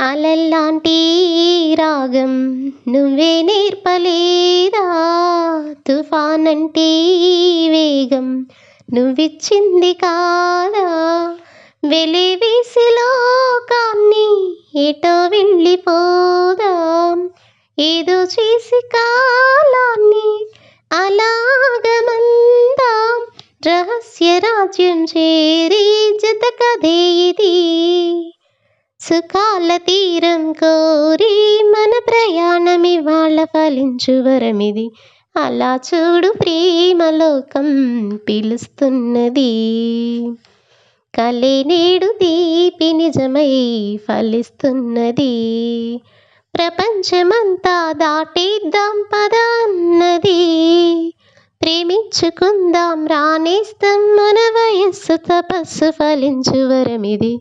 అలల్లాంటి రాగం నువ్వే నేర్పలేదా? తుఫానంటే వేగం నువ్విచ్చింది కాదా? వెలివేసి లోకాన్ని ఎటో వెళ్ళిపోదాం? ఏదో చేసి కాలాన్ని అలాగమందాం. రహస్య రాజ్యం చేరి జత కథే ఇది. సుఖాల తీరం కోరి మన ప్రయాణం ఇవాళ ఫలించు వరమిది. అలా చూడు ప్రేమలోకం పిలుస్తున్నది. కలే నేడు దీపి నిజమై ఫలిస్తున్నది. ప్రపంచమంతా దాటేద్దాం పద అన్నది. ప్రేమించుకుందాం రానేస్తాం మన వయస్సు తపస్సు ఫలించు వరమిది.